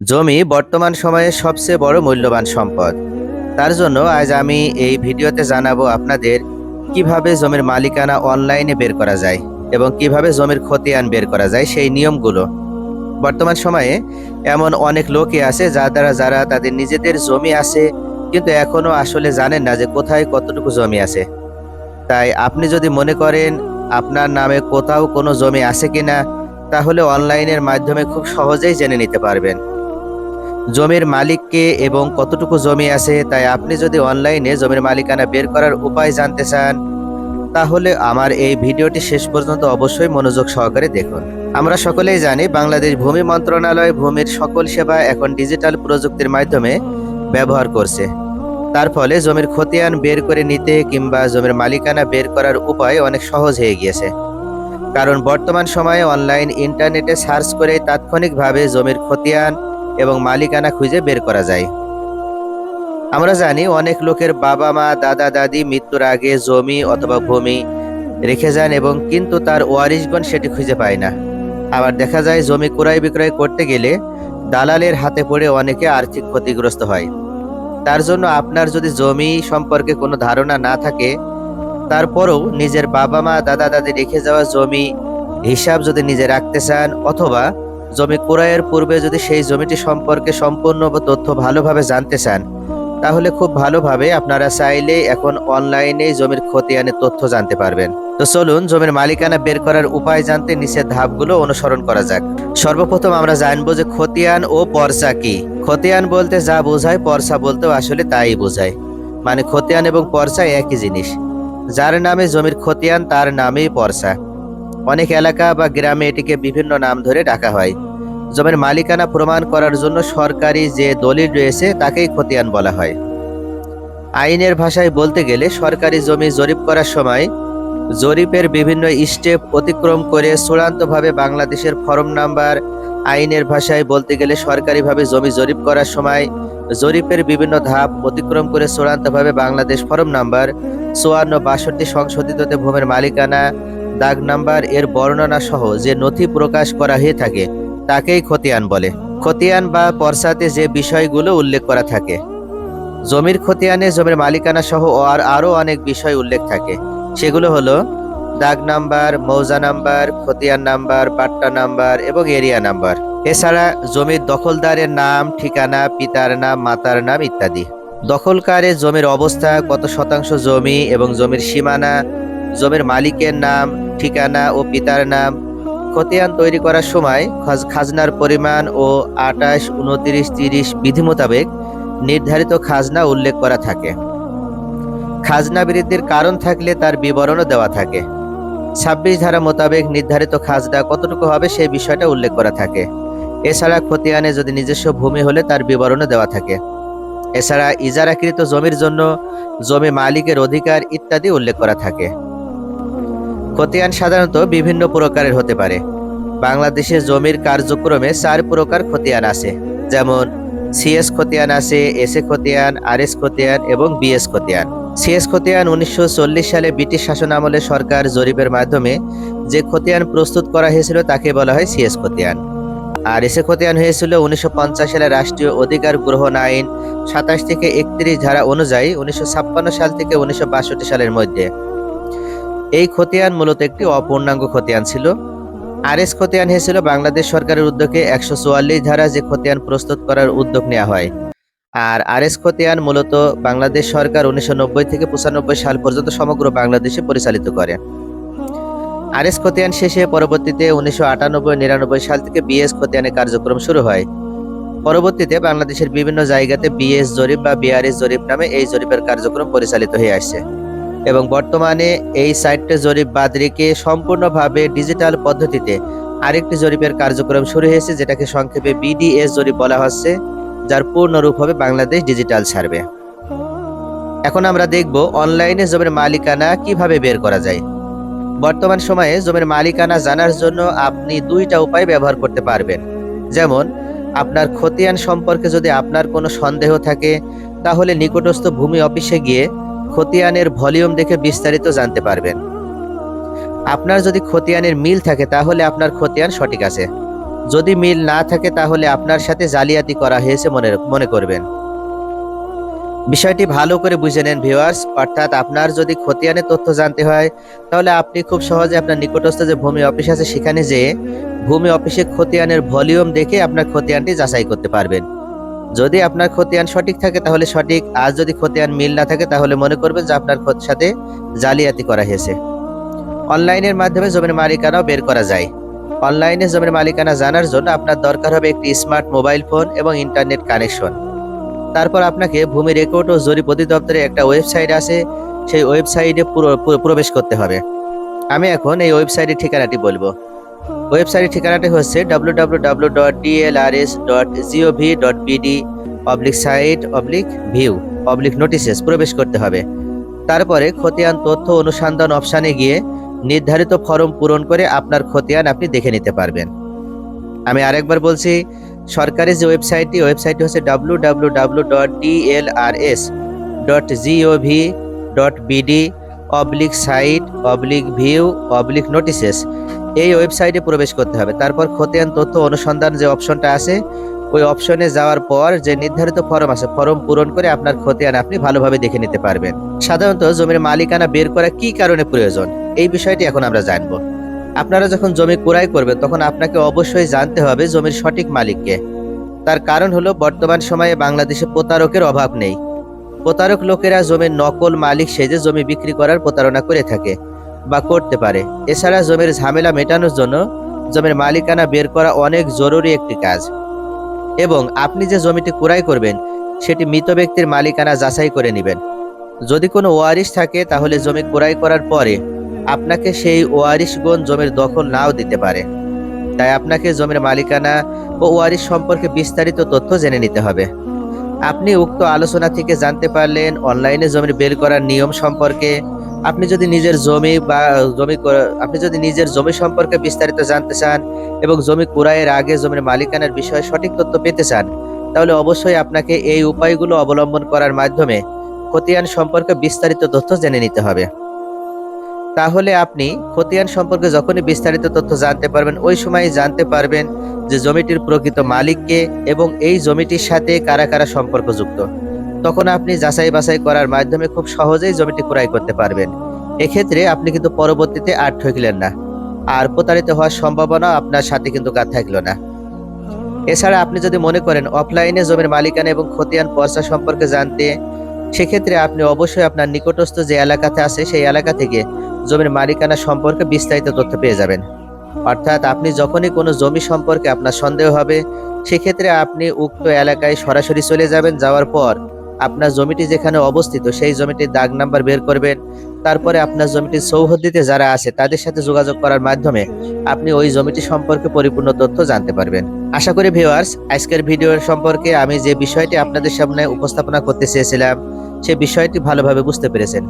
জমি বর্তমান সময়ে সবচেয়ে বড় মূল্যবান সম্পদ। তার জন্য আজ আমি এই ভিডিওতে জানাব আপনাদের কীভাবে জমির মালিকানা অনলাইনে বের করা যায় এবং কীভাবে জমির খতিয়ান বের করা যায় সেই নিয়মগুলো। বর্তমান সময়ে এমন অনেক লোকই আছে যা দ্বারা যারা তাদের নিজেদের জমি আছে কিন্তু এখনও আসলে জানেন না যে কোথায় কতটুকু জমি আছে। তাই আপনি যদি মনে করেন আপনার নামে কোথাও কোনো জমি আছে কিনা, তাহলে অনলাইনের মাধ্যমে খুব সহজেই জেনে নিতে পারবেন। জমির মালিককে এবং কতটুকু জমি আছে, তাই আপনি যদি অনলাইনে জমির মালিকানা বের করার উপায় জানতে চান, তাহলে আমার এই ভিডিওটি শেষ পর্যন্ত অবশ্যই মনোযোগ সহকারে দেখুন। আমরা সকলেই জানি, বাংলাদেশ ভূমি মন্ত্রণালয় ভূমির সকল সেবা এখন ডিজিটাল প্রযুক্তির মাধ্যমে ব্যবহার করছে। তার ফলে জমির খতিয়ান বের করে নিতে কিংবা জমির মালিকানা বের করার উপায় অনেক সহজ হয়ে গিয়েছে। কারণ বর্তমান সময়ে অনলাইন ইন্টারনেটে সার্চ করে তাৎক্ষণিকভাবে জমির খতিয়ান এবং মালিকানা খুঁজে বের করা যায়। আমরা জানি অনেক লোকের বাবা মা দাদা, দাদি মৃত্যুর আগে জমি অথবা ভূমি রেখে যান এবং কিন্তু তার ওয়ারিশগণ সেটি খুঁজে পায় না। আবার দেখা যায় জমি ক্রয় বিক্রয় করতে গেলে দালালের হাতে পড়ে অনেকে আর্থিক ক্ষতিগ্রস্ত হয়। তার জন্য আপনার যদি জমি সম্পর্কে কোনো ধারণা না থাকে, তারপরেও নিজের বাবা মা দাদা, দাদি রেখে যাওয়া জমি হিসাব যদি নিজে রাখতে চান অথবা জমি ক্রয়ের পূর্বে যদি সেই জমিটি সম্পর্কে সম্পূর্ণ তথ্য ভালোভাবে জানতে চান, তাহলে খুব ভালোভাবে আপনারা চাইলেই এখন অনলাইনে জমির খতিয়ানের তথ্য জানতে পারবেন। তো চলুন জমির মালিকানা বের করার উপায় জানতে নিচের ধাপগুলো অনুসরণ করা যাক। সর্বপ্রথম আমরা জানব যে খতিয়ান ও পর্চা কি। খতিয়ান বলতে যা বোঝায়, পর্চা বলতেও আসলে তাই বোঝায়। মানে খতিয়ান এবং পর্চা একই জিনিস। যার নামে জমির খতিয়ান, তার নামেই পর্চা। অনেক এলাকা বা গ্রামে এটিকে বিভিন্ন নাম ধরে ডাকা হয়। জমির মালিকানা প্রমাণ করার জন্য সরকারি যে দলিল রয়েছে তাকেই খতিয়ান বলা হয়। আইনের ভাষায় বলতে গেলে সরকারি জমি জরিপ করার সময় জরিপের বিভিন্ন স্টেপ অতিক্রম করে চূড়ান্তভাবে বাংলাদেশের ফরম নাম্বার, আইনের ভাষায় বলতে গেলে সরকারিভাবে জমি জরিপ করার সময় জরিপের বিভিন্ন ধাপ অতিক্রম করে চূড়ান্তভাবে বাংলাদেশ ফরম নাম্বার, চুয়ান্ন, বাষট্টি সংশোধিততে ভূমির মালিকানা, দাগ নাম্বার, এর বর্ণনা সহ যে নথি প্রকাশ করা হয়ে থাকে তাকেই খতিয়ান বলে। খতিয়ান বা পর্সাতে যে বিষয়গুলো উল্লেখ করা থাকে। জমির খতিয়ানে জমির মালিকানা সহ আর আরও অনেক বিষয় উল্লেখ থাকে। সেগুলো হলো, দাগ নাম্বার, মৌজা নাম্বার, খতিয়ান নাম্বার, পাট্টা নাম্বার এবং এরিয়া নাম্বার। এছাড়া জমির দখলদারের নাম, ঠিকানা, পিতার নাম, মাতার নাম ইত্যাদি। দখলকারে জমির অবস্থা, কত শতাংশ জমি এবং জমির সীমানা, জমির মালিকের নাম, ঠিকানা ও পিতার নাম খতিয়ান তৈরি করার সময় খাজ- খাজনার পরিমাণ ও আটাশ, উনত্রিশ, তিরিশ বিধি মোতাবেক নির্ধারিত খাজনা উল্লেখ করা থাকে। খাজনা বৃদ্ধির কারণ থাকলে তার বিবরণও দেওয়া থাকে। ছাব্বিশ ধারা মোতাবেক নির্ধারিত খাজনা কতটুকু হবে সেই বিষয়টা উল্লেখ করা থাকে। এছাড়া খতিয়ানে যদি নিজস্ব ভূমি হলে তার বিবরণও দেওয়া থাকে। এছাড়া ইজারাকৃত জমির জন্য জমি মালিকের অধিকার ইত্যাদি উল্লেখ করা থাকে। খতিয়ান সাধারণত বিভিন্ন প্রকারের হতে পারে। বাংলাদেশে জমির কার্যক্রমে চার প্রকার খতিয়ান আছে, যেমন সিএস খতিয়ান আছে, এসএ খতিয়ান আর এস খতিয়ান এবং বিএস খতিয়ান। সিএস খতিয়ান উনিশশো চল্লিশ সালে ব্রিটিশ শাসন আমলে সরকার জরিপের মাধ্যমে যে খতিয়ান প্রস্তুত করা হয়েছিল তাকে বলা হয় সিএস খতিয়ান। আর এসে খতিয়ান হয়েছিল উনিশশো পঞ্চাশ সালে রাষ্ট্রীয় অধিকার গ্রহণ আইন সাতাশ থেকে একত্রিশ ধারা অনুযায়ী উনিশশো ছাপ্পান্ন সাল থেকে উনিশশো বাষট্টি সালের মধ্যে। এই খতিয়ান মূলত একটি অপূর্ণাঙ্গ খতিয়ান ছিল। আর এস খতিয়ান হয়েছিল বাংলাদেশ সরকারের উদ্যোগে একশো চুয়াল্লিশ ধারা যে খতিয়ান প্রস্তুত করার উদ্যোগ নেওয়া হয়। আর আর এস খতিয়ান মূলত বাংলাদেশ সরকার উনিশশো থেকে পঁচানব্বই সাল পর্যন্ত সমগ্র বাংলাদেশে পরিচালিত করে। আরএস খতিয়ান শেষে পরবর্তীতে উনিশশো আটানব্বই নিরানব্বই সাল থেকে বিএস খতিয়ানের কার্যক্রম শুরু হয়। পরবর্তীতে বাংলাদেশের বিভিন্ন জায়গাতে বিএস জরিপ বা বিআরএস জরিপ নামে এই জরিপের কার্যক্রম পরিচালিত হয়ে আসছে। এবং বর্তমানে এই সাইটটা জরিপ বাদ রেখে সম্পূর্ণভাবে ডিজিটাল পদ্ধতিতে আরেকটি জরিপের কার্যক্রম শুরু হয়েছে, যেটাকে সংক্ষেপে বিডিএস জরিপ বলা হচ্ছে, যার পূর্ণ রূপ হবে বাংলাদেশ ডিজিটাল সার্ভে এখন আমরা দেখব অনলাইনে জমির মালিকানা কীভাবে বের করা যায়। বর্তমান সময়ে জমির মালিকানা জানার জন্য আপনি দুইটা উপায় ব্যবহার করতে পারবেন। যেমন, আপনার খতিয়ান সম্পর্কে যদি আপনার কোনো সন্দেহ থাকে, তাহলে নিকটস্থ ভূমি অফিসে গিয়ে খতিয়ানের ভলিউম দেখে বিস্তারিত জানতে পারবেন। আপনার যদি খতিয়ানের মিল থাকে, তাহলে আপনার খতিয়ান সঠিক আছে। যদি মিল না থাকে, তাহলে আপনার সাথে জালিয়াতি করা হয়েছে মনে মনে করবেন। বিষয়টি ভালো করে বুঝে নেন ভিউয়ার্স অর্থাৎ আপনার যদি খতিয়ানের তথ্য জানতে হয়, তাহলে আপনি খুব সহজে আপনার নিকটস্থ যে ভূমি অফিস আছে, সেখানে যেয়ে ভূমি অফিসে খতিয়ানের ভলিউম দেখে আপনার খতিয়ানটি যাচাই করতে পারবেন। যদি আপনার খতিয়ান সঠিক থাকে, তাহলে সঠিক। আর যদি খতিয়ান মিল না থাকে, তাহলে মনে করবেন যে আপনার সাথে জালিয়াতি করা হয়েছে। অনলাইনের মাধ্যমে জমির মালিকানাও বের করা যায়। অনলাইনে জমির মালিকানা জানার জন্য আপনার দরকার হবে একটি স্মার্ট মোবাইল ফোন এবং ইন্টারনেট কানেকশন। তারপর আপনাকে ভূমি রেকর্ড ও জরিপ অধিদপ্তরে একটা ওয়েবসাইট আছে, সেই ওয়েবসাইটে পুরো- পুরো- প্রবেশ করতে হবে। আমি এখন এই ওয়েবসাইটের ঠিকানাটি বলব। ওয়েবসাইটের ঠিকানাটি হচ্ছে W W W dot DLRS dot GOV dot BD oblique site oblique view oblique notices প্রবেশ করতে হবে। তারপরে খতিয়ান তথ্য অনুসন্ধান অপশানে গিয়ে নির্ধারিত ফর্ম পূরণ করে আপনার খতিয়ান আপনি দেখে নিতে পারবেন। আমি আরেকবার বলছি, সরকারি যে ওয়েবসাইটটি ওয়েবসাইটটি হচ্ছে W W W dot DLRS dot GOV dot BD oblique site oblique view oblique notices এই ওয়েবসাইটে প্রবেশ করতে হবে। তারপর খতিয়ান তথ্য অনুসন্ধান যে অপশনটা আছে, ওই অপশনে যাওয়ার পর যে নির্ধারিত ফর্ম আছে, ফর্ম পূরণ করে আপনার খতিয়ান আপনি ভালোভাবে দেখে নিতে পারবেন। সাধারণত জমির মালিকানা বের করা কি কারণে প্রয়োজন, এই বিষয়টি এখন আমরা জানব। আপনারা যখন জমি ক্রয় করবেন, তখন আপনাকে অবশ্যই জানতে হবে জমির সঠিক মালিককে। তার কারণ হলো, বর্তমান সময়ে বাংলাদেশে প্রতারকের অভাব নেই। প্রতারক লোকেরা জমির নকল মালিক সেজে জমি বিক্রি করার প্রতারণা করে থাকে। বা করতে পারে। এছাড়া জমির ঝামেলা মেটানোর জন্য জমির মালিকানা বের করা অনেক জরুরি একটি কাজ। এবং আপনি যে জমিটি ক্রয় করবেন, সেটি মৃত ব্যক্তির মালিকানা যাচাই করে নেবেন। যদি কোনো ওয়ারিশ থাকে, তাহলে জমি ক্রয় করার পরে আপনাকে সেই ওয়ারিশগণ জমির দখল নাও দিতে পারে। তাই আপনাকে জমির মালিকানা ও ওয়ারিশ সম্পর্কে বিস্তারিত তথ্য জেনে নিতে হবে। আপনি উক্ত আলোচনা থেকে জানতে পারলেন, অনলাইনে জমির বের করার নিয়ম সম্পর্কে। আপনি যদি নিজের জমি বা জমি আপনি যদি নিজের জমি সম্পর্কে বিস্তারিত জানতে চান এবং জমি কুড়াইয়ের আগে জমির মালিকানার বিষয়ে সঠিক তথ্য পেতে চান, তাহলে অবশ্যই আপনাকে এই উপায়গুলো অবলম্বন করার মাধ্যমে খতিয়ান সম্পর্কে বিস্তারিত তথ্য জেনে নিতে হবে। তাহলে আপনি খতিয়ান সম্পর্কে যখনই বিস্তারিত তথ্য জানতে পারবেন, ওই সময় জানতে পারবেন যে জমিটির প্রকৃত মালিককে এবং এই জমিটির সাথে কারা কারা সম্পর্কযুক্ত। তখন আপনি যাচাই বাছাই করার মাধ্যমে খুব সহজেই জমিটি ক্রয় করতে পারবেন। এক্ষেত্রে আপনি কিন্তু পরবর্তীতে আর ঠকলেন না। আর প্রতারিত হওয়ার সম্ভাবনা আপনার সাথে কিন্তু কাজ থাকল না। এছাড়া আপনি যদি মনে করেন অফলাইনে জমির মালিকানা এবং খতিয়ান পর্চা সম্পর্কে জানতে, সেক্ষেত্রে আপনি অবশ্যই আপনার নিকটস্থ যে এলাকাতে আছে, সেই এলাকা থেকে জমির মালিকানা সম্পর্কে বিস্তারিত তথ্য পেয়ে যাবেন। অর্থাৎ আপনি যখনই কোনো জমি সম্পর্কে আপনার সন্দেহ হবে, সেক্ষেত্রে আপনি উক্ত এলাকায় সরাসরি চলে যাবেন, যাওয়ার পর আপনার জমিটি যেখানে অবস্থিত, সেই জমিটির দাগ নাম্বার বের করবেন। তারপরে আপনার জমিটির সৌহদ্দিতে যারা আছে, তাদের সাথে যোগাযোগ করার মাধ্যমে আপনি ওই জমিটি সম্পর্কে পরিপূর্ণ তথ্য জানতে পারবেন। আশা করি ভিউয়ার্স, আজকের ভিডিও সম্পর্কে আমি যে বিষয়টি আপনাদের সামনে উপস্থাপনা করতে চেয়েছিলাম, সে বিষয়টি ভালোভাবে বুঝতে পেরেছেন।